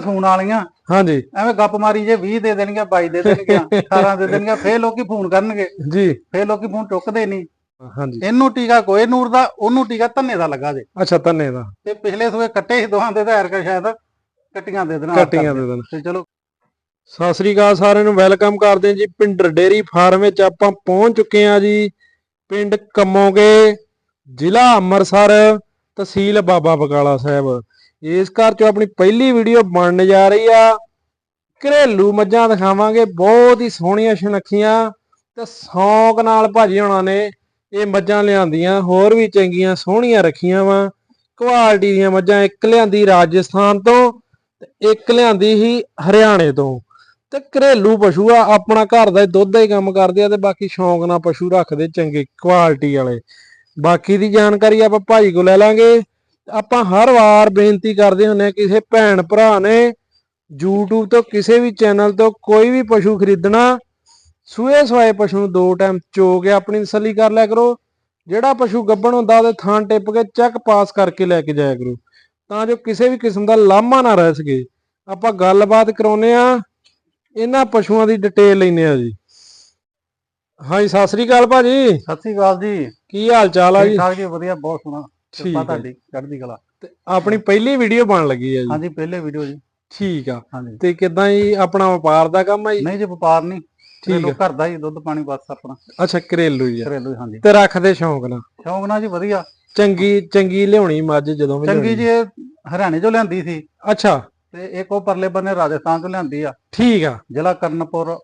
ਸੂਣ ਵਾਲੀਆਂ। ਹਾਂਜੀ। ਐਵੇਂ ਗੱਪ ਮਾਰੀ ਜੇ 20 ਦੇ ਦੇਣਗੇ 22 ਦੇ ਦੇਣਗੇ 18 ਦੇ ਦੇਣਗੇ ਫੇਰ ਲੋਕੀ ਫੋਨ ਕਰਨਗੇ। ਜੀ। ਫੇਰ ਲੋਕੀ ਫੋਨ ਚੁੱਕਦੇ ਨਹੀਂ ਹਾਂਜੀ। ਇਹਨੂੰ ਟੀਕਾ ਕੋਈ ਨੂਰ ਦਾ ਉਹਨੂੰ ਟੀਕਾ ਧੰਨੇ ਦਾ ਲੱਗਾ ਜੇ। ਅੱਛਾ ਧੰਨੇ ਦਾ। ਤੇ ਪਿਛਲੇ ਸੂਏ ਕੱਟੇ ਸੀ ਦੋਹਾਂ ਦੇ ਤਾਂ ਐਰਕਾ ਸ਼ਾਇਦ ਕੱਟੀਆਂ ਦੇ ਦੇਣਾ ਕੱਟੀਆਂ ਦੇ ਦੇਣ। ਤੇ ਚਲੋ। ਸਤਿ ਸ੍ਰੀ ਅਕਾਲ ਸਾਰਿਆਂ ਨੂੰ ਵੈਲਕਮ ਕਰਦੇ ਹਾਂ ਜੀ ਪਿੰਡ ਡੇਰੀ ਫਾਰਮ ਵਿੱਚ। ਆਪਾਂ ਪਹੁੰਚ ਚੁੱਕੇ ਹਾਂ ਜੀ ਪਿੰਡ ਕੰਮੋਗੇ ਜ਼ਿਲ੍ਹਾ ਅੰਮ੍ਰਿਤਸਰ ਤਹਿਸੀਲ ਬਾਬਾ ਬਕਾਲਾ ਸਾਹਿਬ। ਇਸ ਘਰ ਚੋਂ ਆਪਣੀ ਪਹਿਲੀ ਵੀਡੀਓ ਬਣਨ ਜਾ ਰਹੀ ਆ। ਘਰੇਲੂ ਮੱਝਾਂ ਦਿਖਾਵਾਂਗੇ, ਬਹੁਤ ਹੀ ਸੋਹਣੀਆਂ ਸੁਨੱਖੀਆਂ ਤੇ ਸ਼ੌਂਕ ਨਾਲ ਭਾਜੀ ਹੋਣਾ ਨੇ ਇਹ ਮੱਝਾਂ ਲਿਆਂਦੀਆਂ, ਹੋਰ ਵੀ ਚੰਗੀਆਂ ਸੋਹਣੀਆਂ ਰੱਖੀਆਂ ਵਾ। ਕੁਆਲਿਟੀ ਦੀਆਂ ਮੱਝਾਂ ਇੱਕ ਲਿਆਂਦੀ ਰਾਜਸਥਾਨ ਤੋਂ ਤੇ ਇੱਕ ਲਿਆਂਦੀ ਸੀ ਹਰਿਆਣੇ ਤੋਂ। ਤੇ ਘਰੇਲੂ ਪਸ਼ੂ ਆ, ਆਪਣਾ ਘਰ ਦਾ ਹੀ ਦੁੱਧ ਦਾ ਹੀ ਕੰਮ ਕਰਦੇ ਆ ਤੇ ਬਾਕੀ ਸ਼ੌਂਕ ਨਾਲ ਪਸ਼ੂ ਰੱਖਦੇ ਚੰਗੇ, ਕੁਆਲਿਟੀ ਵਾਲੇ। ਬਾਕੀ ਦੀ ਜਾਣਕਾਰੀ ਆਪਾਂ ਭਾਈ ਕੋ ਲੈ ਲਾਂਗੇ। ਆਪਾਂ ਹਰ ਵਾਰ ਬੇਨਤੀ ਕਰਦੇ ਹੁੰਨੇ ਆ ਕਿਸੇ ਭੈਣ ਭਰਾ ਨੇ YouTube ਤੋਂ ਕਿਸੇ ਵੀ ਚੈਨਲ ਤੋਂ ਕੋਈ ਵੀ ਪਸ਼ੂ ਖਰੀਦਣਾ ਸੂਏ ਸਵਾਏ ਪਸ਼ੂ ਨੂੰ ਦੋ ਟਾਈਮ ਚੋ ਕੇ ਆਪਣੀ ਤਸੱਲੀ ਕਰ ਲਿਆ ਕਰੋ। ਜਿਹੜਾ ਪਸ਼ੂ ਗੱਭਣ ਹੁੰਦਾ ਉਹਦੇ ਥਾਂ ਟਿੱਪ ਕੇ ਚੈੱਕ ਪਾਸ ਕਰਕੇ ਲੈ ਕੇ ਜਾਇਆ ਕਰੋ। ਤਾਂ ਜੋ ਕਿਸੇ ਵੀ ਕਿਸਮ ਦਾ ਲਾਮਾ ਨਾ ਰਹਿ ਸਕੇ। ਆਪਾਂ ਗੱਲਬਾਤ ਕਰਾਉਨੇ ਆ ਇਹਨਾਂ ਪਸ਼ੂਆਂ ਦੀ ਡਿਟੇਲ ਲੈਨੇ ਆ ਜੀ। ਹਾਂਜੀ ਸਤਿ ਸ੍ਰੀ ਅਕਾਲ ਭਾਜੀ ਸਤਿ ਸ੍ਰੀ ਅਕਾਲ ਜੀ। ਕੀ ਹਾਲ ਚਾਲ ਆ ਠੀਕ ਜੀ? ਠਾਕ ਜੀ ਵਧੀਆ ਬਹੁਤ ਸੋਹਣਾ। ਠੀਕ ਕਿਰਪਾ ਹੈ ਤੁਹਾਡੀ ਚੜ੍ਹਦੀ ਕਲਾ। ਤੇ ਆਪਣੀ ਪਹਿਲੀ ਵੀਡੀਓ ਬਣ ਲੱਗੀ ਆ ਜੀ। ਹਾਂਜੀ ਪਹਿਲੇ ਵੀਡੀਓ ਜੀ। ਠੀਕ ਆ। ਹਾਂਜੀ। ਤੇ ਕਿਦਾਂ ਜੀ ਆਪਣਾ ਵਪਾਰ ਦਾ ਕੰਮ ਆ ਜੀ? ਨਹੀਂ ਜੀ ਵਪਾਰ ਨਹੀਂ। ਠੀਕ ਘਰੇਲੂ ਘਰ ਦਾ ਹੀ ਦੁੱਧ ਪਾਣੀ ਬਸ ਆਪਣਾ। ਅੱਛਾ ਘਰੇਲੂ ਜੀ ਆ। ਘਰੇਲੂ ਹੀ, ਹਾਂਜੀ। ਤੇ ਰੱਖਦੇ ਸ਼ੌਂਕ ਨਾਲ? ਸ਼ੌਂਕ ਨਾਲ ਜੀ ਵਧੀਆ। ਚੰਗੀ ਚੰਗੀ ਲਿਆਉਣੀ ਮੱਝ ਜਦੋਂ ਵੀ ਚੰਗੀ ਲਿਆਉਣੀ। ਜੀ ਇਹ ਹਰਿਆਣੇ ਚੋਂ ਲਿਆਂਦੀ ਸੀ। ਅੱਛਾ। ਤੇ ਇੱਕ ਉਹ ਪਰਲੇ ਬੰਨੇ ਰਾਜਸਥਾਨ ਤੋਂ ਲਿਆਂਦੀ ਆ। ਠੀਕ ਆ। ਜ਼ਿਲ੍ਹਾ ਕਰਨਪੁਰ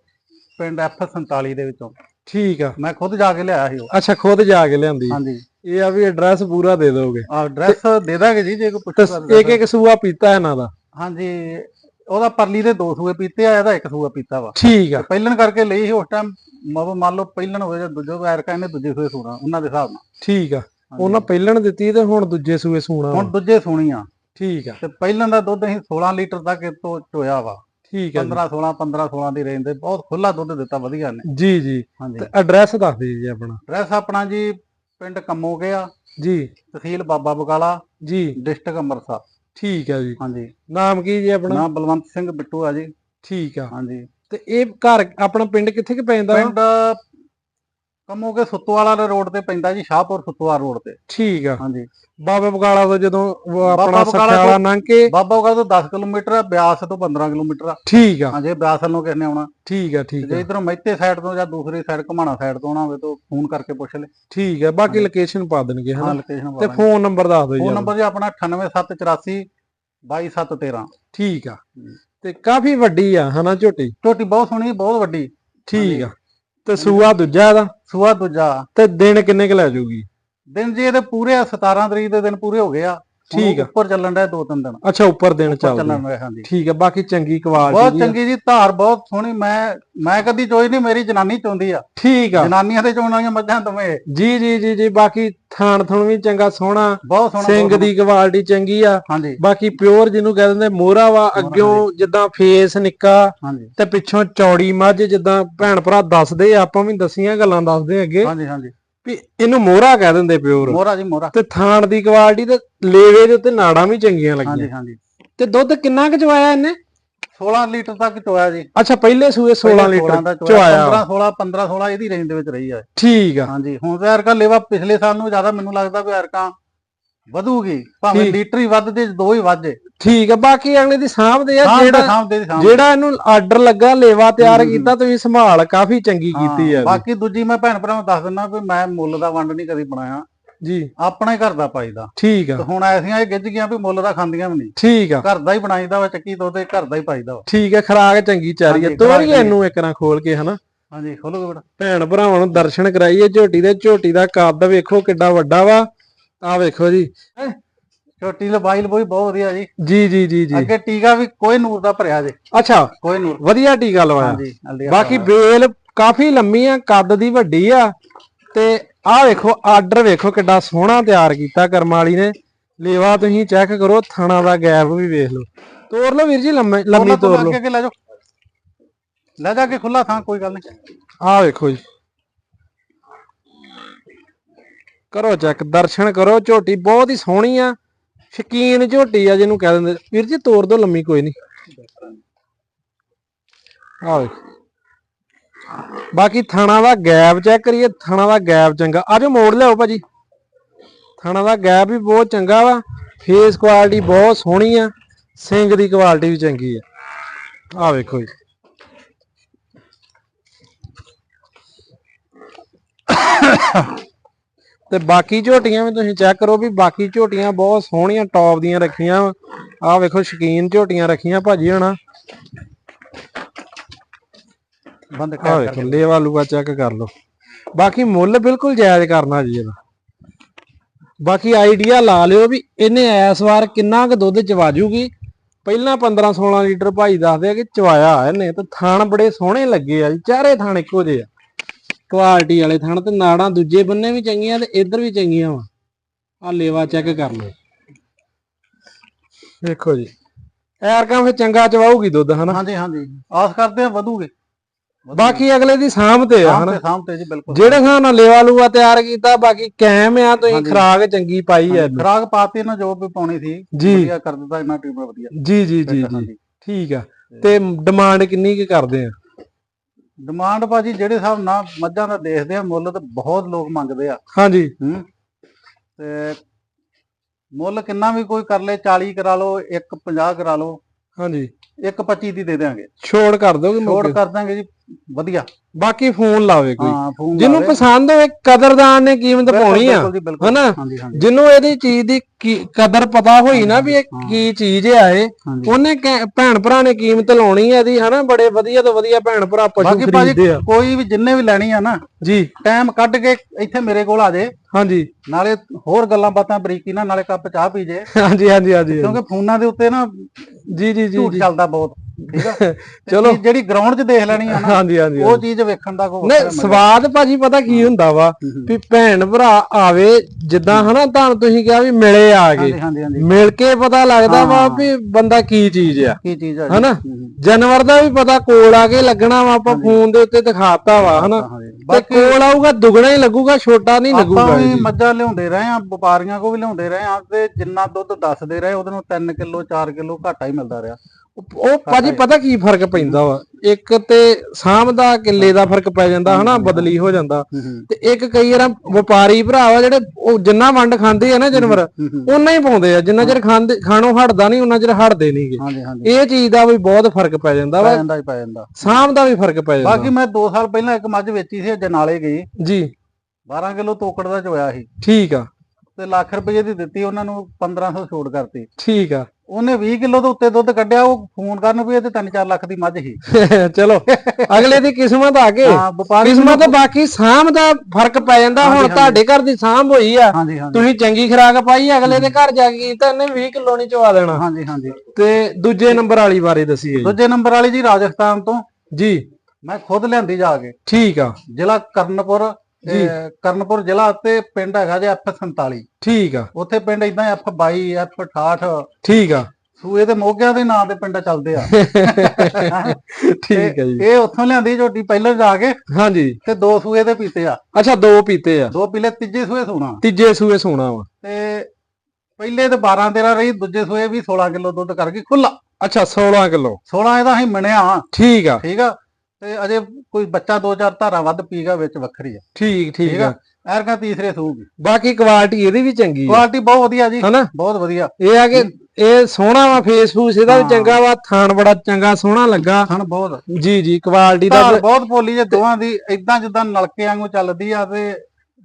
ਪਿੰਡ F47 ਦੇ ਵਿੱਚੋਂ। ਠੀਕ ਆ। ਮੈਂ ਖੁਦ ਜਾ ਕੇ ਲਿਆਇਆ ਸੀ ਉਹ। ਅੱਛਾ ਖੁਦ ਜਾ ਕੇ ਲਿਆਂਦੀ। ਹਾਂਜੀ। ਇਹ ਆ ਵੀ ਐਡਰੈਸ ਪੂਰਾ ਦੇ ਦੋਗੇ। ਆ ਐਡਰੈਸ ਦੇ ਦਾਂਗੇ ਜੀ ਜੇ ਕੋਈ ਤਾਂ ਇੱਕ ਇੱਕ ਸੂਆ ਪੀਤਾ ਇਹਨਾਂ ਦਾ। ਹਾਂਜੀ ਉਹਦਾ ਪਰਲੀ ਦੇ ਦੋ ਸੂਏ ਪੀਤੇ ਆ ਇਹਦਾ ਇੱਕ ਸੂਆ ਪੀਤਾ ਵਾ। ਠੀਕ ਆ। ਪਹਿਲਣ ਕਰਕੇ ਲਈ ਸੀ ਉਸ ਟਾਈਮ ਮੰਨ ਲਓ ਪਹਿਲਣ ਹੋਵੇ ਜਾਂ ਦੂਜੇ ਐਰਕਾ ਇਹਨੇ ਦੂਜੇ ਸੂਏ ਸੂਣਾ ਉਹਨਾਂ ਦੇ ਹਿਸਾਬ ਨਾਲ। ਠੀਕ ਆ। ਉਹਨਾਂ ਪਹਿਲਣ ਦਿੱਤੀ ਤੇ ਹੁਣ ਦੂਜੇ ਸੂਏ ਸੂਣਾ। ਹੁਣ ਦੂਜੇ ਸੂਣੀ ਆ। ਠੀਕ ਆ। ਤੇ ਪਹਿਲਣ ਦਾ ਦੁੱਧ ਅਸੀਂ 16 ਲੀਟਰ ਤੱਕ ਤੋਂ ਚੋਇਆ ਵਾ। ਠੀਕ ਆ 15 16 15 16 ਦੀ ਰੇਂਜ ਦੇ ਬਹੁਤ ਖੁੱਲਾ ਦੁੱਧ ਦਿੱਤਾ ਵਧੀਆ ਨੇ। ਜੀ ਜੀ। ਤੇ ਐਡਰੈਸ ਦੱਸ ਦਿਓ ਜੀ ਆਪਣਾ। ਐਡਰੈਸ ਆਪਣਾ ਜੀ ਪਿੰਡ ਕੰਮੋ ਗਿਆ ਜੀ। ਤਹਿਸੀਲ ਬਾਬਾ ਬਕਾਲਾ ਜੀ। ਡਿਸਟ੍ਰਿਕਟ ਅੰਮ੍ਰਿਤਸਰ। ਠੀਕ ਆ ਜੀ। ਹਾਂਜੀ। ਨਾਮ ਕੀ ਜੀ ਆਪਣਾ? ਨਾਮ ਬਲਵੰਤ ਸਿੰਘ ਬਿੱਟੂ ਆ ਜੀ। ਠੀਕ ਆ। ਹਾਂਜੀ। ਤੇ ਇਹ ਘਰ ਆਪਣਾ ਪਿੰਡ ਕਿੱਥੇ ਕਿ ਪੈਂਦਾ? ਪਿੰਡ ਕੰਮੋਗੇ ਸੁੱਤੋਵਾਲਾ ਰੋਡ ਤੇ ਪੈਂਦਾ ਜੀ ਸ਼ਾਹਪੁਰ ਸੁੱਤੋਵਾਲ ਰੋਡ ਤੇ। ਠੀਕ ਆ। ਹਾਂਜੀ। ਬਾਬਾ ਬਗਾਲਾ ਤੋਂ ਜਦੋਂ ਆਪਣਾ ਸਖਿਆਲਾ ਲੰਘ ਕੇ ਬਾਬਾ ਬਕਾਲਾ ਤੋਂ 10 ਕਿਲੋਮੀਟਰ ਆ ਬਿਆਸ ਤੋਂ 15 ਕਿਲੋਮੀਟਰ ਆ। ਠੀਕ ਆ। ਹਾਂਜੀ ਬਿਆਸ ਵੱਲੋਂ ਕਿਸੇ ਨੇ ਆਉਣਾ। ਠੀਕ ਆ ਠੀਕ ਜੇ ਆ। ਇਧਰੋਂ ਮੈਤੇ ਸਾਈਡ ਤੋਂ ਜਾਂ ਦੂਸਰੀ ਸਾਈਡ ਘਮਾਣਾ ਸਾਈਡ ਤੋਂ ਆਉਣਾ ਹੋਵੇ ਤਾਂ ਫੋਨ ਕਰਕੇ ਪੁੱਛ ਲੈ। ਠੀਕ ਆ ਬਾਕੀ। ਲੋਕੇਸ਼ਨ ਪਾ ਦੇਣਗੇ ਹਾਂ ਲੋਕੇਸ਼ਨ ਤੇ ਫੋਨ ਨੰਬਰ ਦੱਸ ਦਿਓ ਜੀ ਫੋਨ। ਨੰਬਰ ਜੀ ਆਪਣਾ 98784 22713 ਠੀਕ ਆ। ਤੇ ਕਾਫੀ ਵੱਡੀ ਆ ਹਨਾ ਝੋਟੀ? ਝੋਟੀ ਬਹੁਤ ਸੋਹਣੀ ਬਹੁਤ ਵੱਡੀ। ਠੀਕ ਆ। ਤੇ ਸੂਆ ਦੂਜਾ ਇਹਦਾ? ਸੂਆ ਦੂਜਾ। ਤੇ ਦਿਨ ਕਿੰਨੇ ਕੁ ਲੈ ਜਾਊਗੀ? ਦਿਨ ਜੀ ਇਹਦੇ ਪੂਰੇ ਆ, 17 ਤਰੀਕ ਦੇ ਦਿਨ ਪੂਰੇ ਹੋ ਗਏ ਆ। ਹੁਣ ਠੀਕ ਆ। ਉੱਪਰ ਚੱਲਣ ਦਾ ਦੋ ਤਿੰਨ ਦਿਨ। ਅੱਛਾ ਉੱਪਰ ਦਿਨ ਉੱਪਰ ਚੱਲਦੇ ਚੱਲਣ ਦਾ ਹਾਂਜੀ। ਠੀਕ ਆ ਬਾਕੀ ਚੰਗੀ ਕੁਆਲਿਟੀ ਬਹੁਤ ਦੀ ਆ। ਚੰਗੀ ਜੀ ਧਾਰ ਬਹੁਤ ਸੋਹਣੀ। ਮੈਂ ਮੈਂ ਕਦੀ ਚੋਈ ਨਹੀਂ ਮੇਰੀ ਜਨਾਨੀ ਚੋਂਦੀ ਆ। ਠੀਕ ਆ। ਜਨਾਨੀਆਂ ਦੇ ਚੋਣ ਵਾਲੀਆਂ ਮੱਝਾਂ ਦੋਵੇਂ। ਜੀ ਜੀ ਜੀ ਜੀ ਬਾਕੀ ਥਾਣ ਥਣ ਵੀ ਚੰਗਾ ਸੋਹਣਾ ਬਹੁਤ ਸੋਹਣਾ ਸਿੰਘ ਦੀ ਕੁਆਲਿਟੀ ਚੰਗੀ ਆ। ਹਾਂਜੀ। ਬਾਕੀ ਪਿਓਰ ਜਿਹਨੂੰ ਕਹਿ ਦਿੰਦੇ ਮੋਹਰਾ ਵਾ ਅੱਗਿਓਂ ਜਿੱਦਾਂ ਫੇਸ ਨਿੱਕਾ ਤੇ ਪਿੱਛੋਂ ਚੌੜੀ ਮੱਝ ਜਿੱਦਾਂ ਭੈਣ ਭਰਾ ਦੱਸਦੇ ਆ, ਆਪਾਂ ਵੀ ਦਸੀਆਂ ਗੱਲਾਂ ਦੱਸਦੇ ਅੱਗੇ। ਹਾਂਜੀ ਹਾਂਜੀ। ਵੀ ਇਹਨੂੰ ਮੋਹਰਾ ਕਹਿ ਦਿੰਦੇ ਪਿਓਰ। ਮੋਹਰਾ ਜੀ ਮੋਹਰਾ। ਤੇ ਥਾਣ ਦੀ ਕੁਆਲਿਟੀ ਤੇ ਲੇਵੇ ਦੇ ਉੱਤੇ ਨਾੜਾਂ ਵੀ ਚੰਗੀਆਂ ਲੱਗੀਆਂ। ਹਾਂਜੀ ਹਾਂਜੀ। ਤੇ ਦੁੱਧ ਕਿੰਨਾ ਕੁ ਚਵਾਇਆ ਇਹਨੇ? 16 ਲੀਟਰ ਤੱਕ ਚੋਇਆ ਜੀ। ਅੱਛਾ ਪਹਿਲੇ ਸੂਏ 16 ਲੀਟਰ ਦਾ ਚੋਇਆ 15 16 15 16 ਇਹਦੀ ਰੇਂਜ ਦੇ ਵਿੱਚ ਰਹੀ ਆ। ਠੀਕ ਆ। ਹਾਂਜੀ ਹੁਣ ਤਾਂ ਯਾਰਕਾ ਲੇਵਾ ਪਿਛਲੇ ਸਾਲ ਨੂੰ ਜ਼ਿਆਦਾ ਮੈਨੂੰ ਲੱਗਦਾ ਵੀ ਯਾਰਕਾ ਵਧੂਗੀ ਭਾਵੇਂ। ਲੀਟਰ ਹੀ ਵੱਧ ਤੇ ਦੋ ਹੀ ਵੱਧ ਠੀਕ ਆ ਬਾਕੀ ਅਗਲੇ ਦੀ ਸਾਂਭਦੇ ਆ ਸਾਹਮਣੇ ਜਿਹੜਾ ਸਾਹਮਣੇ ਸਾਹਮਣੇ ਜਿਹੜਾ ਇਹਨੂੰ ਆਰਡਰ ਲੱਗਾ ਲੇਵਾ ਤਿਆਰ। ਕੀਤਾ ਤੁਸੀਂ ਸੰਭਾਲ ਕਾਫੀ ਚੰਗੀ ਕੀਤੀ ਹਾਂ, ਆ। ਬਾਕੀ ਦੂਜੀ ਮੈਂ ਭੈਣ ਭਰਾਵਾਂ ਨੂੰ ਦੱਸ ਦਿੰਦਾ ਵੀ ਮੈਂ ਮੁੱਲ ਦਾ ਵੰਡ ਨਹੀਂ ਕਦੀ ਬਣਾਇਆ। ਜੀ। ਆਪਣਾ ਘਰ ਦਾ ਪਾਈਦਾ। ਠੀਕ ਤੇ ਆ ਹੁਣ ਐਸੀਆਂ ਇਹ ਗਿੱਜ ਗਈਆਂ ਵੀ ਮੁੱਲ ਦਾ ਖਾਂਦੀਆਂ ਵੀ ਨਹੀਂ। ਠੀਕ ਆ। ਘਰ ਦਾ ਹੀ ਬਣਾਈਦਾ ਵਾ ਚੱਕੀ ਤੋਂ ਤੇ ਘਰ ਦਾ ਹੀ ਪਾਈਦਾ ਵਾ। ਠੀਕ ਆ ਖਰਾਕ ਚੰਗੀ ਚਾਰੀ ਆ। ਤੋਰੀਏ ਇਹਨੂੰ ਇੱਕ ਨਾ ਖੋਲ ਕੇ ਹਨਾ? ਹਾਂਜੀ ਖੋਲੋ ਬੇਟਾ ਭੈਣ ਭਰਾਵਾਂ ਨੂੰ ਦਰਸ਼ਨ ਕਰਾਈਏ ਝੋਟੀ ਦੇ ਝੋਟੀ ਦਾ ਕੱਦ ਵੇਖੋ ਕਿੱਡਾ ਵੱਡਾ ਵਾ। ਆ ਵੇਖੋ ਜੀ। ਛੋਟੀ ਲਬਾਈ ਲਬੋਈ ਬਹੁਤ ਵਧੀਆ ਜੀ। ਜੀ ਜੀ ਜੀ ਜੀ। ਅੱਗੇ ਟੀਕਾ ਵੀ ਕੋਈ ਨੂਰ ਦਾ ਭਰਿਆ ਜੇ। ਅੱਛਾ ਕੋਈ ਨੂਰ। ਵਧੀਆ ਟੀਕਾ ਲਵਾਇਆ। ਬਾਕੀ। ਬੇਲ ਕਾਫੀ ਲੰਮੀ ਆ ਕੱਦ ਦੀ ਵੱਡੀ ਆ। ਤੇ ਆਹ ਵੇਖੋ ਆਰਡਰ ਵੇਖੋ ਕਿੱਡਾ ਸੋਹਣਾ ਤਿਆਰ ਕੀਤਾ ਕਰਮ ਵਾਲੀ ਨੇ। ਲੇਵਾ ਤੁਸੀਂ ਚੈੱਕ ਕਰੋ ਥਣਾ ਦਾ ਗੈਪ ਵੀ ਵੇਖ ਲਓ। ਤੋਰ ਲਓ ਵੀਰ ਜੀ ਲੰਮੀ ਲੰਮੀ ਤੋਰ ਲਓ। ਅੱਗੇ ਅੱਗੇ ਲੈ ਜਾਓ। ਲੈ ਜਾ ਕੇ ਖੁੱਲਾ ਥਾਂ ਕੋਈ ਗੱਲ ਨਹੀਂ। ਆਹ ਵੇਖੋ ਜੀ। ਕਰੋ ਚੈੱਕ ਦਰਸ਼ਨ ਕਰੋ ਝੋਟੀ ਬਹੁਤ ਹੀ ਸੋਹਣੀ ਆ। ਸ਼ਕੀਨ ਝੋਟੀ ਆ ਜਿਹਨੂੰ ਕਹਿ ਦਿੰਦੇ। ਵੀਰ ਜੀ ਤੋਰ ਦੋ ਲੰਮੀ ਕੋਈ ਨਹੀਂ। ਆ ਵੇਖ। ਬਾਕੀ ਥਣਾ ਦਾ ਗੈਪ ਚੈੱਕ ਕਰੀਏ, ਥਣਾ ਦਾ ਗੈਪ ਚੰਗਾ। ਆਜੋ ਮੋੜ ਲਿਆਓ ਭਾਜੀ। ਥਣਾ ਦਾ ਗੈਪ ਵੀ ਬਹੁਤ ਚੰਗਾ ਵਾ। ਫੇਸ ਕੁਆਲਿਟੀ ਬਹੁਤ ਸੋਹਣੀ ਆ। ਸਿੰਗ ਦੀ ਕੁਆਲਿਟੀ ਵੀ ਚੰਗੀ ਆ। ਆ ਵੇਖੋ ਜੀ। ਤੇ ਬਾਕੀ ਝੋਟੀਆਂ ਵੀ ਤੁਸੀਂ ਚੈੱਕ ਕਰੋ ਵੀ ਬਾਕੀ ਝੋਟੀਆਂ ਬਹੁਤ ਸੋਹਣੀਆਂ ਟੌਪ ਦੀਆਂ ਰੱਖੀਆਂ ਆ ਵੇਖੋ ਸ਼ਕੀਨ ਝੋਟੀਆਂ ਰੱਖੀਆਂ ਭਾਜੀ ਹਣਾ ਬੰਦ ਆ ਕਰ ਵੇਖੋ ਲੇਵਾ ਲੂਆ ਚੈੱਕ ਕਰ ਲਓ। ਬਾਕੀ ਮੁੱਲ ਬਿਲਕੁਲ ਜਾਇਜ਼ ਕਰਨਾ ਜੀ ਇਹਦਾ। ਬਾਕੀ ਆਈਡੀਆ ਲਾ ਲਿਓ ਵੀ ਇਹਨੇ ਇਸ ਵਾਰ ਕਿੰਨਾ ਕੁ ਦੁੱਧ ਚਵਾ ਜੂਗੀ ਪਹਿਲਾਂ 15 16 ਲੀਟਰ ਭਾਈ ਦੱਸਦੇ ਆ ਕਿ ਚਵਾਇਆ ਇਹਨੇ ਤੇ ਥਣ ਬੜੇ ਸੋਹਣੇ ਲੱਗੇ ਆ ਜੀ ਚਾਰੇ ਥਣ ਇੱਕੋ ਜਿਹੇ ਆ। ਕੁਆਲਿਟੀ ਵਾਲੇ ਥਣ ਤੇ ਨਾੜਾਂ ਦੂਜੇ ਬੰਨੇ ਵੀ ਚੰਗੀਆਂ ਤੇ ਇੱਧਰ ਵੀ ਚੰਗੀਆਂ ਵਾ। ਆ ਲੇਵਾ ਚੈੱਕ ਕਰ ਲਓ। ਦੇਖੋ ਜੀ। ਐਰਕਾਂ ਫੇ ਚੰਗਾ ਚਵਾਊਗੀ ਦੁੱਧ ਹਨਾ? ਹਾਂਜੀ ਹਾਂਜੀ। ਆਸ ਕਰਦੇ ਆ ਵਧੂਗੇ। ਬਾਕੀ ਅਗਲੇ ਦੀ ਸਾਂਭ ਤੇ ਆ ਹਨਾ? ਸਾਹਮਣੇ ਸਾਹਮਣੇ ਜੀ ਬਿਲਕੁਲ। ਜਿਹੜੇ ਹਿਸਾਬ ਨਾਲ ਲੇਵਾ ਲੂਆ ਤਿਆਰ ਕੀਤਾ ਬਾਕੀ ਕੈਮ ਆ ਤੁਸੀਂ। ਖਰਾਕ ਚੰਗੀ ਪਾਈ ਐ ਇਹਨੂੰ। ਖਰਾਕ ਪਾਤੀ ਨਾ ਜੋ ਵੀ ਪਾਉਣੀ ਸੀ ਵਧੀਆ ਕਰ ਦਿੱਤਾ ਇਹਨਾਂ ਟੀਮਾਂ ਵਧੀਆ। ਜੀ ਜੀ ਜੀ ਜੀ। ਠੀਕ ਆ। ਤੇ ਡਿਮਾਂਡ ਕਿੰਨੀ ਕੁ ਕਰਦੇ ਆ? ਡਿਮਾਂਡ ਭਾਜੀ ਜਿਹੜੇ ਹਿਸਾਬ ਨਾਲ ਮੱਝਾਂ ਦਾ ਦੇਖਦੇ ਆ ਮੁੱਲ ਤਾਂ ਬਹੁਤ ਲੋਕ ਮੰਗਦੇ ਆ। ਹਾਂਜੀ। ਹੂੰ। ਤੇ ਮੁੱਲ ਕਿੰਨਾ ਵੀ ਕੋਈ ਕਰ ਲੇ 40 ਕਰਾ ਲਓ 150 ਕਰਾ ਲਓ ਹਾਂਜੀ। 125 ਦੀ ਦੇ ਦੇਾਂਗੇ ਛੋੜ ਕਰ ਦੋਗੇ ਛੋੜ ਕਰ ਦਾਂਗੇ ਜੀ। ਵਧੀਆ। ਬਾਕੀ ਫੋਨ ਲਾਵੇ ਕੋਈ। ਜਿਹਨੂੰ। ਪਸੰਦ ਹੋਵੇ ਕਦਰਦਾਨ ਨੇ ਕੀਮਤ ਪਾਉਣੀ ਆ। ਹਨਾ? ਜਿਹਨੂੰ ਇਹਦੀ ਚੀਜ਼ ਦੀ ਕਦਰ ਪਤਾ ਹੋਈ ਨਾ ਵੀ ਇਹ। ਕੀ ਚੀਜ਼ ਆ ਇਹ ਉਹਨੇ ਭੈਣ ਭਰਾ ਨੇ ਕੀਮਤ ਲਾਉਣੀ ਆ ਇਹਦੀ ਹਨਾ? ਬੜੇ ਵਧੀਆ ਤੋਂ ਵਧੀਆ ਭੈਣ ਭਰਾ ਪਸ਼ੂ ਖਰੀਦਦੇ ਆ। ਕੋਈ ਵੀ ਜਿੰਨੇ ਵੀ ਲੈਣੀ ਆ ਨਾ ਜੀ। ਟਾਈਮ ਕੱਢ ਕੇ ਇੱਥੇ ਮੇਰੇ ਕੋਲ ਆ ਜੇ। ਹਾਂਜੀ। ਨਾਲੇ ਹੋਰ ਗੱਲਾਂ ਬਾਤਾਂ ਬਰੀਕੀ ਨਾਲ ਨਾਲੇ ਕੱਪ ਚਾਹ ਪੀ ਜੇ। ਹਾਂਜੀ ਹਾਂਜੀ ਹਾਂਜੀ। ਕਿਉਂਕਿ ਫੋਨਾਂ ਦੇ ਉੱਤੇ ਨਾ ਜੀ ਜੀ ਜੀ ਝੂਠ ਚੱਲਦਾ ਬਹੁਤ। ਠੀਕ ਆ? ਤੇ ਚਲੋ। ਜਿਹੜੀ ਗਰਾਊਂਡ 'ਚ ਦੇਖ ਲੈਣੀ ਆ ਨਾ ਹਾਂਜੀ ਹਾਂਜੀ ਉਹ ਚੀਜ਼ ਵੇਖਣ ਦਾ ਕੋਈ ਨਹੀਂ ਸਵਾਦ ਭਾਜੀ ਪਤਾ ਕੀ ਹੁੰਦਾ ਵਾ। ਵੀ ਭੈਣ ਭਰਾ ਆਵੇ ਜਿੱਦਾਂ ਹਨਾ ਤੁਹਾਨੂੰ ਤੁਸੀਂ ਕਿਹਾ ਵੀ ਮਿਲੇ ਆ ਗਏ ਮਿਲ ਕੇ ਪਤਾ ਲੱਗਦਾ ਵਾ। ਵੀ ਬੰਦਾ ਕੀ ਚੀਜ਼ ਆ। ਕੀ ਚੀਜ਼ ਆ ਹਨਾ? ਜਾਨਵਰ ਦਾ ਵੀ ਪਤਾ ਕੋਲ ਆ ਕੇ ਲੱਗਣਾ ਵਾ ਆਪਾਂ ਫੋਨ ਦੇ ਉੱਤੇ ਦਿਖਾਤਾ ਵਾ ਹਨਾ। ਤੇ ਕੋਲ ਆਊਗਾ ਦੁਗਣਾ ਹੀ ਲੱਗੂਗਾ ਛੋਟਾ ਨਹੀਂ ਆਪਾਂ ਲੱਗੂਗਾ ਵੀ ਜੀ। ਮੱਝਾਂ ਲਿਆਉਂਦੇ ਰਹੇ ਆ ਵਪਾਰੀਆਂ ਕੋ ਵੀ ਲਿਆਉਂਦੇ ਰਹੇ ਆ ਤੇ ਜਿੰਨਾ ਦੁੱਧ ਦੱਸਦੇ ਰਹੇ ਉਹਦੇ ਨੂੰ 3 ਕਿਲੋ 4 ਕਿਲੋ ਘਾਟਾ ਹੀ ਮਿਲਦਾ ਰਿਹਾ। ਉਹ ਭਾਜੀ ਪਤਾ ਕੀ ਫ਼ਰਕ ਪੈਂਦਾ ਵਾ? ਇੱਕ ਤੇ ਸਾਂਭ ਦਾ ਕਿੱਲੇ ਦਾ ਫ਼ਰਕ ਪੈ ਜਾਂਦਾ ਹਨਾ? ਬਦਲੀ ਹੋ ਜਾਂਦਾ। ਤੇ ਇੱਕ ਕਈ ਵਾਰ ਵਪਾਰੀ ਭਰਾ ਵਾ ਜਿਹੜੇ ਉਹ ਜਿੰਨਾ ਵੰਡ ਖਾਂਦੇ ਆ ਨਾ ਜਾਨਵਰ ਉਹਨਾਂ ਹੀ। ਪਾਉਂਦੇ ਆ। ਜਿੰਨਾ ਚਿਰ ਖਾਂਦੇ ਖਾਣੋਂ ਹਟਦਾ ਨਹੀਂ ਉਹਨਾਂ ਚਿਰ ਹਟਦੇ ਨਹੀਂਗੇ ਇਹ ਚੀਜ਼ ਦਾ ਵੀ ਬਹੁਤ ਫ਼ਰਕ ਪੈ ਜਾਂਦਾ ਪੈ ਵਾ ਜਾਂਦਾ ਹੀ ਪੈ ਜਾਂਦਾ। ਸਾਂਭ ਦਾ ਵੀ ਫ਼ਰਕ ਪੈ ਜਾਂਦਾ। ਬਾਕੀ ਮੈਂ 2 ਸਾਲ ਪਹਿਲਾਂ ਇੱਕ ਮੱਝ ਵੇਚੀ ਸੀ ਜਨਾਲੇ ਗਈ। ਜੀ। 12 ਕਿਲੋ ਤੋਕੜ ਦਾ ਚੋਇਆ ਸੀ। ਠੀਕ ਆ। ਤੇ ਲੱਖ ਰੁਪਏ ਦੀ ਦਿੱਤੀ ਉਹਨਾਂ ਨੂੰ 1500 ਛੋੜ ਕਰਤੀ। ਠੀਕ ਆ। ਉਹਨੇ 20 ਕਿਲੋ ਤੋਂ ਉੱਤੇ ਦੁੱਧ ਕੱਢਿਆ ਉਹ ਫੋਨ ਕਰਨ ਵੀ ਇਹ ਤੇ 3-4 ਲੱਖ ਦੀ ਮੱਝ ਸੀ। ਚਲੋ ਅਗਲੇ ਦੀ ਕਿਸਮਤ ਆ ਕੇ ਕਿਸਮਤ ਬਾਕੀ ਸਾਂਭ ਦਾ ਫ਼ਰਕ ਪੈ ਜਾਂਦਾ ਹੁਣ ਤੁਹਾਡੇ ਘਰ ਦੀ ਸਾਂਭ ਹੋਈ ਆ। ਤੁਸੀਂ ਚੰਗੀ ਖਰਾਕ ਪਾਈ ਅਗਲੇ ਦੇ ਘਰ ਜਾ ਕੇ ਕੀਤਾ ਇਹਨੇ 20 ਕਿਲੋ ਨਹੀਂ ਚਵਾ ਦੇਣਾ। ਹਾਂਜੀ ਹਾਂਜੀ। ਤੇ ਦੂਜੇ ਨੰਬਰ ਵਾਲੀ ਬਾਰੇ ਦਸੀਏ ਦੂਜੇ ਨੰਬਰ ਵਾਲੀ ਜੀ ਰਾਜਸਥਾਨ ਤੋਂ। ਜੀ। ਮੈਂ ਖੁਦ ਲਿਆਂਦੀ ਜਾ ਕੇ। ਠੀਕ ਆ। ਜ਼ਿਲ੍ਹਾ ਕਰਨਪੁਰ ਕਰਨਪੁਰ ਜ਼ਿਲ੍ਹਾ ਤੇ ਪਿੰਡ ਹੈਗਾ ਜੇ F47 ਠੀਕ ਆ। ਉੱਥੇ ਪਿੰਡ ਇਦਾਂ F22 F68 ਠੀਕ ਆ। ਸੂਏ ਦੇ ਮੋਗਿਆਂ ਦੇ ਨਾਂ ਤੇ ਪਿੰਡ ਚੱਲਦੇ ਆ। ਠੀਕ ਆ ਜੀ। ਇਹ ਉੱਥੋਂ ਲਿਆਂਦੀ ਝੋਟੀ ਪਹਿਲਾਂ ਜਾ ਕੇ ਹਾਂਜੀ। ਤੇ ਦੋ ਸੂਏ ਦੇ ਪੀਤੇ ਆ। ਅੱਛਾ ਦੋ ਪੀਤੇ ਆ। ਦੋ ਪੀਲੇ ਤੀਜੇ ਸੂਏ ਸੋਣਾ ਤੀਜੇ ਸੂਏ ਸੋਣਾ ਵਾ। ਤੇ ਪਹਿਲੇ ਤੇ 12 13 ਰਹੀ ਦੂਜੇ ਸੂਏ ਵੀ 16 ਕਿਲੋ ਦੁੱਧ ਕਰ ਗਈ ਖੁੱਲਾ ਅੱਛਾ 16 ਕਿਲੋ। 16 ਇਹਦਾ ਅਸੀਂ ਮਿਣਿਆ। ਠੀਕ ਆ। ਠੀਕ ਆ। ਤੇ ਅਜੇ ਕੋਈ ਬੱਚਾ ਦੋ ਚਾਰ ਧਾਰਾਂ ਵੱਧ ਪੀਗਾ ਵਿੱਚ ਵੱਖਰੀ ਆ। ਠੀਕ ਠੀਕ ਆ? ਐਰਕਾ ਤੀਸਰੇ ਸੂਗੀ। ਬਾਕੀ ਕੁਆਲਿਟੀ ਇਹਦੀ ਵੀ ਚੰਗੀ ਆ। ਕੁਆਲਿਟੀ ਬਹੁਤ ਵਧੀਆ ਜੀ। ਹਨਾ? ਬਹੁਤ ਵਧੀਆ। ਇਹ ਆ ਕਿ ਇਹ ਸੋਹਣਾ ਵਾ ਫੇਸ ਫੂਸ ਇਹਦਾ ਵੀ। ਚੰਗਾ ਵਾ ਥਾਣ ਬੜਾ ਚੰਗਾ ਸੋਹਣਾ ਲੱਗਾ। ਹਣ ਬਹੁਤ। ਜੀ ਜੀ ਕੁਆਲਿਟੀ ਦਾ ਬਹੁਤ ਪੋਲੀ ਜੇ ਦੋਵਾਂ ਦੀ। ਇਦਾਂ ਜਿੱਦਾਂ ਨਲਕੇ ਵਾਂਗੂ ਚੱਲਦੀ ਆ ਤੇ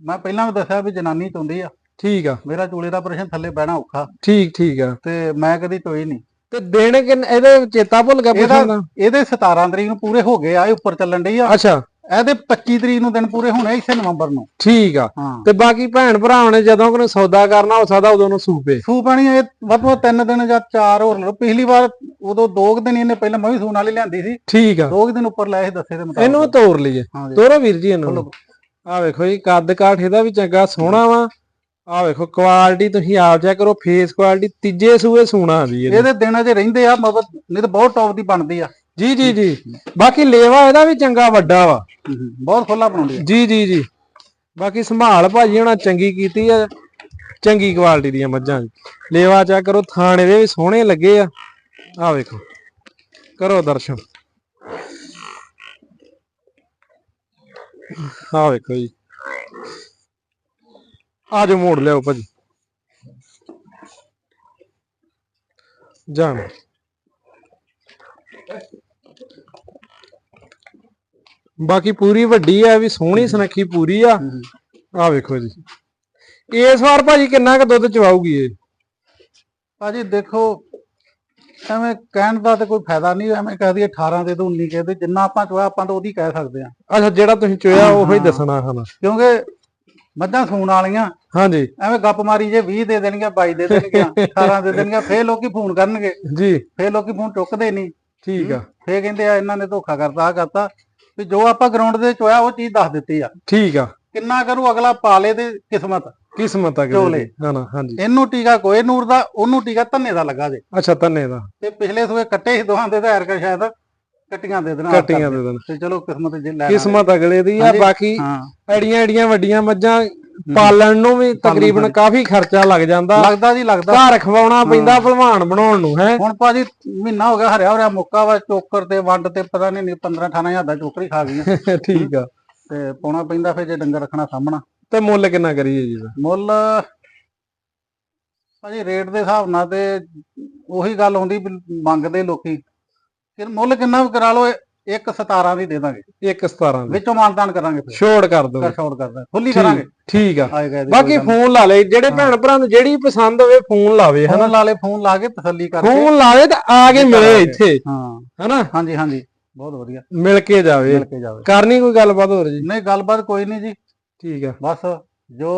ਮੈਂ ਪਹਿਲਾਂ ਵੀ ਦੱਸਿਆ ਵੀ ਜਨਾਨੀ ਚੁੰਦੀ ਆ। ਠੀਕ ਆ। ਮੇਰਾ ਚੂਲੇ ਦਾ ਆਪਰੇਸ਼ਨ ਥੱਲੇ ਬਹਿਣਾ ਔਖਾ। ਠੀਕ ਠੀਕ ਆ। ਤੇ ਮੈਂ ਕਦੀ ਟੋਈ ਨਹੀਂ ਤੇ ਦਿਨ ਕਿੰਨ ਇਹਦੇ ਚੇਤਾ ਭੁੱਲ ਗਿਆ ਇਹਦਾ- ਪੁੱਛਣ ਦਾ? ਇਹਦੇ 17 ਤਰੀਕ ਨੂੰ ਪੂਰੇ ਹੋ ਗਏ ਆ ਇਹ ਉੱਪਰ ਚੱਲਣ ਡਈ ਆ। ਅੱਛਾ। ਇਹਦੇ 25 ਤਰੀਕ ਨੂੰ ਦਿਨ ਪੂਰੇ ਹੋਣੇ ਇਸੇ ਨਵੰਬਰ ਨੂੰ। ਠੀਕ ਆ। ਹਾਂ। ਤੇ ਬਾਕੀ ਭੈਣ ਭਰਾਵਾਂ ਨੇ ਜਦੋਂ ਕੋਈ ਸੌਦਾ ਕਰਨਾ ਹੋ ਸਕਦਾ ਉਦੋਂ ਨੂੰ ਸੂਪੇ। ਸੂ ਪਾਣੀ ਇਹ ਵੱਧ ਤੋਂ ਤਿੰਨ ਦਿਨ ਜਾਂ ਚਾਰ ਹੋਰ ਲਓ। ਪਿਛਲੀ ਵਾਰ ਉਦੋਂ ਦੋ ਕੁ ਦਿਨ ਇਹਨੇ ਪਹਿਲਾਂ ਮੈਂ ਵੀ ਸੂਣ ਵਾਲੀ ਲਿਆਂਦੀ ਸੀ। ਠੀਕ ਆ। ਦੋ ਕੁ ਦਿਨ ਉੱਪਰ ਲਏ ਸੀ ਦੱਸੇ ਦੇ ਮੁਤਾਬਕ। ਇਹਨੂੰ ਤੋੜ ਲਈਏ। ਹਾਂ ਜੀ। ਤੋਰੋ ਵੀਰ ਜੀ ਇਹਨੂੰ। ਆ ਵੇਖੋ ਜੀ ਕੱਦ ਕਾਠ ਇਹਦਾ ਵੀ ਚੰਗਾ ਸੋਹਣਾ ਵਾ। ਆ ਵੇਖੋ ਕੁਆਲਿਟੀ ਤੁਸੀਂ ਆਪ ਚੈੱਕ ਕਰੋ ਫੇਸ ਕੁਆਲਿਟੀ ਤੀਜੇ ਸੂਏ ਸੋਹਣਾ ਵੀ ਇਹਦੇ। ਇਹਦੇ ਦਿਨ ਅਜੇ ਰਹਿੰਦੇ ਆ ਮਤਲਬ ਨਹੀਂ ਤਾਂ ਬਹੁਤ ਟੌਪ ਦੀ ਬਣਦੀ ਆ। ਜੀ ਜੀ ਜੀ। ਬਾਕੀ ਲੇਵਾ ਇਹਦਾ ਵੀ ਚੰਗਾ ਵੱਡਾ ਵਾ। ਬਹੁਤ ਖੁੱਲਾ ਬਣਾਉਂਦੀ ਆ। ਜੀ ਜੀ ਜੀ। ਬਾਕੀ ਸੰਭਾਲ ਭਾਜੀ ਹੋਣਾ ਚੰਗੀ ਕੀਤੀ ਆ ਚੰਗੀ ਕੁਆਲਿਟੀ ਦੀਆਂ ਮੱਝਾਂ ਦੀ ਲੇਵਾ ਚੈੱਕ ਕਰੋ ਥਾਣੇ ਦੇ ਵੀ ਸੋਹਣੇ ਲੱਗੇ ਆ। ਆ ਵੇਖੋ ਕਰੋ ਦਰਸ਼ਨ। ਆਹ ਵੇਖੋ ਜੀ। ਆ ਜਾਓ ਮੋੜ ਲਿਆਓ ਭਾਜੀ। ਜਾਣ। ਬਾਕੀ ਪੂਰੀ ਵੱਡੀ ਆ ਵੀ ਸੋਹਣੀ ਸੁਨੱਖੀ ਪੂਰੀ ਆ। ਆ ਵੇਖੋ ਜੀ। ਇਸ ਵਾਰ ਭਾਜੀ ਕਿੰਨਾ ਕੁ ਦੁੱਧ ਚਵਾਊਗੀ ਇਹ? ਭਾਜੀ ਦੇਖੋ ਐਵੇਂ ਕਹਿਣ ਦਾ ਤੇ ਕੋਈ ਫਾਇਦਾ ਨਹੀਂ ਐਵੇਂ ਕਹਿ ਦਈਏ 18 ਦੇ ਤੋਂ 19 ਕਹਦੇ ਜਿੰਨਾ ਆਪਾਂ ਚੋਇਆ ਆਪਾਂ ਤਾਂ ਉਹਦੀ ਕਹਿ ਸਕਦੇ ਆ ਅੱਛਾ ਜਿਹੜਾ ਤੁਸੀਂ ਚੋਇਆ ਉਹੀ ਹਾਂ। ਦੱਸਣਾ ਹਨ ਕਿਉਂਕਿ ਮੱਝਾਂ ਸੂਣ ਵਾਲੀਆਂ। ਹਾਂਜੀ। ਐਵੇਂ ਗੱਪ ਮਾਰੀ ਜੇ 20 ਦੇ ਦੇਣਗੀਆਂ 22 ਦੇ ਦੇਣਗੀਆਂ 18 ਦੇ ਦੇਣਗੀਆਂ ਫੇਰ ਲੋਕੀ ਫੋਨ ਕਰਨਗੇ। ਜੀ। ਫੇਰ ਲੋਕੀ ਫੋਨ ਚੁੱਕਦੇ ਨਹੀਂ ਠੀਕ ਆ। ਫੇਰ ਕਹਿੰਦੇ ਆ ਇਹਨਾਂ ਨੇ ਧੋਖਾ ਕਰਤਾ ਆ ਕਰਤਾ। ਵੀ ਜੋ ਆਪਾਂ ਗਰਾਊਂਡ ਦੇ ਚੋਇਆ ਉਹ ਚੀਜ਼ ਦੱਸ ਦਿੱਤੀ ਆ। ਠੀਕ ਆ। ਕਿੰਨਾ ਕਰੂ ਅਗਲਾ ਪਾਲੇ ਦੇ ਕਿਸਮਤ। ਕਿਸਮਤ ਆ। ਕਿਤੇ ਹਾਂ ਨਾ ਹਾਂਜੀ। ਇਹਨੂੰ ਟੀਕਾ ਕੋਈ ਨੂਰ ਦਾ ਉਹਨੂੰ ਟੀਕਾ ਧੰਨੇ ਦਾ ਲੱਗਾ ਜੇ। ਅੱਛਾ ਧੰਨੇ ਦਾ। ਤੇ ਪਿਛਲੇ ਸੂਏ ਕੱਟੇ ਸੀ ਦੋਹਾਂ ਦੇ ਧਾਰ ਕੇ ਸ਼ਾਇਦ ਕੱਟੀਆਂ ਦੇ ਦੇਣਾ ਕੱਟੀਆਂ ਦੇ ਦੇਣ। ਤੇ ਚਲੋ ਕਿਸਮਤ ਜੇ ਲੈ ਕਿਸਮਤ ਅਗਲੇ ਦੀ ਆ। ਬਾਕੀ ਹਾਂ। ਐਡੀਆਂ ਐਡੀਆਂ ਵੱਡੀਆਂ ਮੱਝਾਂ ਪਾਲਣ ਨੂੰ ਵੀ ਤਕਰੀਬਨ। ਕਾਫੀ ਖਰਚਾ ਲੱਗ ਜਾਂਦਾ। ਲੱਗਦਾ ਜੀ ਲੱਗਦਾ। ਘਰ ਖਵਾਉਣਾ ਪੈਂਦਾ ਭਲਵਾਨ ਬਣਾਉਣ ਨੂੰ ਹੈ। ਹੁਣ ਭਾਜੀ ਮਹੀਨਾ ਹੋ ਗਿਆ ਹਰਿਆ ਹੋਰਿਆ ਮੁੱਕਾ ਵਾ ਚੋਕਰ ਤੇ ਵੰਡ ਤੇ ਪਤਾ ਨਹੀਂ 15 18 ਹਜ਼ਾਰ ਦਾ ਚੋਕਰ ਖਾ ਗਈਆਂ ਠੀਕ ਆ। ਤੇ ਪਾਉਣਾ ਪੈਂਦਾ ਫਿਰ ਜੇ ਡੰਗਰ ਰੱਖਣਾ ਸਾਹਮਣਾ। ਤੇ ਮੁੱਲ ਕਿੰਨਾ ਕਰੀਏ ਜੀ? ਮੁੱਲ ਭਾਜੀ ਰੇਟ ਦੇ ਹਿਸਾਬ ਨਾਲ ਤੇ ਉਹੀ ਗੱਲ ਹੁੰਦੀ ਮੰਗਦੇ ਲੋਕੀ। ਕਿ ਮੁੱਲ ਕਿੰਨਾ ਵੀ ਕਰਾ ਲਓ ਇੱਕ 17 ਦੀ ਦੇ ਦਾਂਗੇ। ਇੱਕ 17 ਦੀ। ਵਿੱਚੋਂ ਮਾਨਤਾਨ ਕਰਾਂਗੇ ਫਿਰ। ਛੋੜ ਕਰ ਦੋ ਕਰ ਛੋੜ ਕਰਦਾ ਖੁੱਲੀ ਕਰਾਂਗੇ। ਠੀਕ ਆ। ਬਾਕੀ ਫੋਨ ਲਾ ਲੈ ਜਿਹੜੇ ਭੈਣ ਭਰਾ ਨੂੰ ਜਿਹੜੀ ਪਸੰਦ ਹੋਵੇ ਫੋਨ ਲਾਵੇ। ਹਨਾ? ਲਾ ਲੈ ਫੋਨ ਲਾ ਕੇ ਤਸੱਲੀ ਕਰਕੇ। ਫੋਨ ਲਾਵੇ ਤੇ ਆ ਕੇ ਮਿਲੇ ਇੱਥੇ। ਹਾਂ। ਹਨਾ? ਹਾਂਜੀ ਹਾਂਜੀ। ਬਹੁਤ ਵਧੀਆ। ਮਿਲ ਕੇ ਜਾਵੇ। ਮਿਲ ਕੇ ਜਾਵੇ। ਕਰਨੀ ਕੋਈ ਗੱਲਬਾਤ ਹੋਰ ਜੀ? ਨਹੀਂ ਗੱਲਬਾਤ ਕੋਈ ਨਹੀਂ ਜੀ। ਠੀਕ ਆ। ਬਸ ਜੋ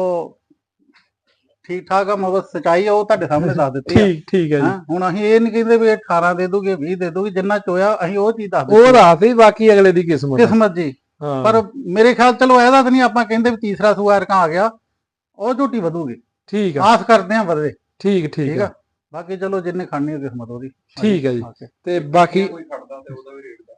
ਠੀਕ ਠਾਕ ਆ ਮਤਲਬ ਸਚਾਈ ਆ ਉਹ ਤੁਹਾਡੇ ਸਾਹਮਣੇ ਦੱਸ ਦਿੱਤੀ ਆ। ਠੀਕ ਠੀਕ ਹੈ ਜੀ। ਹਾਂ ਹੁਣ ਅਸੀਂ ਇਹ ਨਹੀਂ ਕਹਿੰਦੇ ਵੀ ਇਹ 18 ਦੇ ਦੂਗੇ 20 ਦੇ ਦੂਗੇ ਜਿੰਨਾ ਚੋਇਆ ਅਸੀਂ ਉਹ ਚੀਜ਼ ਦੱਸ ਉਹ ਦਿੱਤੀ ਰਾਤ ਹੀ ਬਾਕੀ ਅਗਲੇ ਦੀ ਕਿਸਮਤ ਆ। ਕਿਸਮਤ ਜੀ। ਹਾਂ। ਪਰ ਮੇਰੇ ਖਿਆਲ ਚਲੋ ਇਹਦਾ ਤਾਂ ਨਹੀਂ ਆਪਾਂ ਕਹਿੰਦੇ ਵੀ ਤੀਸਰਾ ਸੂਆ ਰਕਾਂ ਆ ਗਿਆ ਉਹ ਝੂਟੀ ਵਧੂਗੀ। ਠੀਕ ਆ। ਆਸ ਕਰਦੇ ਆ ਵਧੇ। ਠੀਕ ਠੀਕ ਠੀਕ ਆ? ਆ ਬਾਕੀ ਚਲੋ ਜਿੰਨੇ ਖਾਣੀ ਹੈ ਕਿਸਮਤ ਉਹਦੀ। ਠੀਕ ਹੈ ਜੀ. ਤੇ ਬਾਕੀ ਕੋਈ ਖੜਦਾ ਤੇ ਉਹਦਾ ਵੀ ਰੇਟ ਦਾ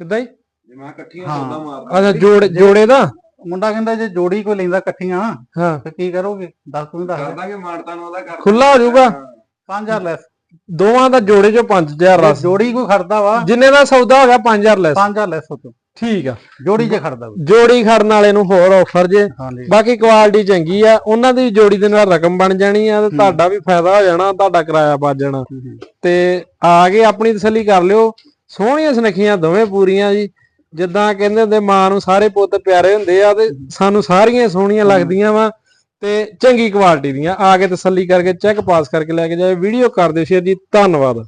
ਕਿੱਦਾਂ ਜੀ? ਜੇ ਮੈਂ ਇਕੱਠੀਆਂ ਹਾਂ। ਸੌਦਾ ਮਾਰਦਾ। ਅੱਛਾ ਜੋੜੇ ਜੋੜੇ ਦਾ? ਮੁੰਡਾ ਕਹਿੰਦਾ ਜੇ ਜੋੜੀ ਕੋਈ ਲੈਂਦਾ ਇਕੱਠੀਆਂ ਹਾਂ। ਤੇ ਕੀ ਕਰੋਗੇ? ਦੱਸ ਤੂੰ ਦੱਸ ਕਰ। ਦਾਂਗੇ ਮਾਨਤਾ ਨੂੰ ਉਹਦਾ ਕਰ ਖੁੱਲਾ ਹੋ ਜਾਊਗਾ? 5000 ਲੈਸ। ਦੋਵਾਂ ਦਾ ਜੋੜੇ ਚੋਂ 5000 ਜੇ ਰਸ। ਜੋੜੀ ਕੋਈ ਖੜਦਾ ਵਾ ਜਿੰਨੇ ਦਾ ਸੌਦਾ ਹੋ ਗਿਆ 5000 ਲੈਸ। 5000 ਲੈਸ ਹੋ ਠੀਕ ਆ। ਜੋੜੀ ਜੇ ਖੜਦਾ ਵਾ। ਜੋੜੀ ਖੜਨ ਵਾਲੇ ਨੂੰ ਹੋਰ ਆਫਰ ਜੇ। ਬਾਕੀ ਕੁਆਲਿਟੀ ਚੰਗੀ ਆ। ਉਹਨਾਂ ਦੀ ਜੋੜੀ ਦੇ ਨਾਲ ਰਕਮ ਬਣ ਜਾਣੀ ਆ ਤੇ ਤੁਹਾਡਾ ਵੀ ਫਾਇਦਾ ਹੋ ਜਾਣਾ ਤੁਹਾਡਾ ਕਿਰਾਇਆ ਬਚ ਜਾਣਾ। ਤੇ ਆ ਕੇ ਆਪਣੀ ਤਸੱਲੀ ਕਰ ਲਿਓ। ਸੋਹਣੀਆਂ ਸੁਨੱਖੀਆਂ ਦੋਵੇਂ ਪੂਰੀਆਂ ਜੀ। ਜਿੱਦਾਂ ਕਹਿੰਦੇ ਹੁੰਦੇ ਮਾਂ ਨੂੰ ਸਾਰੇ ਪੁੱਤ ਪਿਆਰੇ ਹੁੰਦੇ ਆ ਤੇ ਸਾਨੂੰ ਸਾਰੀਆਂ ਸੋਹਣੀਆਂ ਲੱਗਦੀਆਂ ਵਾ ਤੇ ਚੰਗੀ ਕੁਆਲਿਟੀ ਦੀਆਂ। ਆ ਕੇ ਤਸੱਲੀ ਕਰਕੇ ਚੈੱਕ ਪਾਸ ਕਰਕੇ ਲੈ ਕੇ ਜਾਏ ਵੀਡੀਓ ਕਰ ਦਿਓ ਸ਼ੇਅਰ ਜੀ ਧੰਨਵਾਦ।